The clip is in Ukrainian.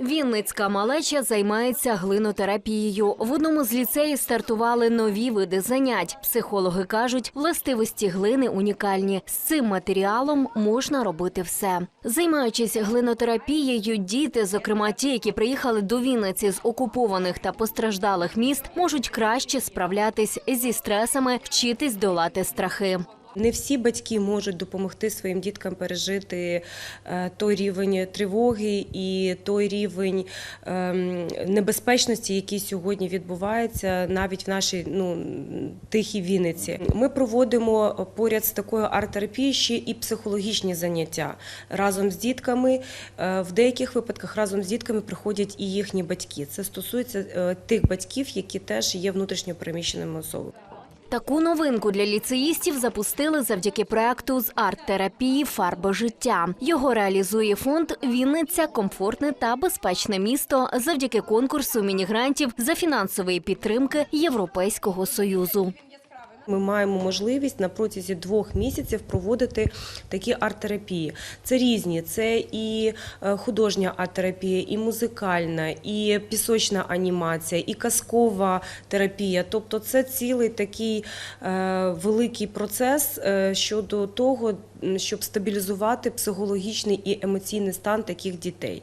Вінницька малеча займається глинотерапією. В одному з ліцеїв стартували нові види занять. Психологи кажуть, властивості глини унікальні. З цим матеріалом можна робити все. Займаючись глинотерапією, діти, зокрема ті, які приїхали до Вінниці з окупованих та постраждалих міст, можуть краще справлятись зі стресами, вчитись долати страхи. Не всі батьки можуть допомогти своїм діткам пережити е, той рівень тривоги і той рівень ем, небезпечності, який сьогодні відбувається навіть в нашій ну, тихій Вінниці. Ми проводимо поряд з такою арт-терапією ще і психологічні заняття разом з дітками. Е, В деяких випадках разом з дітками приходять і їхні батьки. Це стосується е, тих батьків, які теж є внутрішньо переміщеними особами. Таку новинку для ліцеїстів запустили завдяки проекту з арт-терапії Фарба життя. Його реалізує фонд Вінниця комфортне та безпечне місто завдяки конкурсу мінігрантів за фінансової підтримки Європейського союзу. Ми маємо можливість на протязі двох місяців проводити такі арт-терапії. Це різні, це і е, художня арт-терапія, і музикальна, і пісочна анімація, і казкова терапія. Тобто, це цілий такий е, великий процес е, щодо того, щоб стабілізувати психологічний і емоційний стан таких дітей.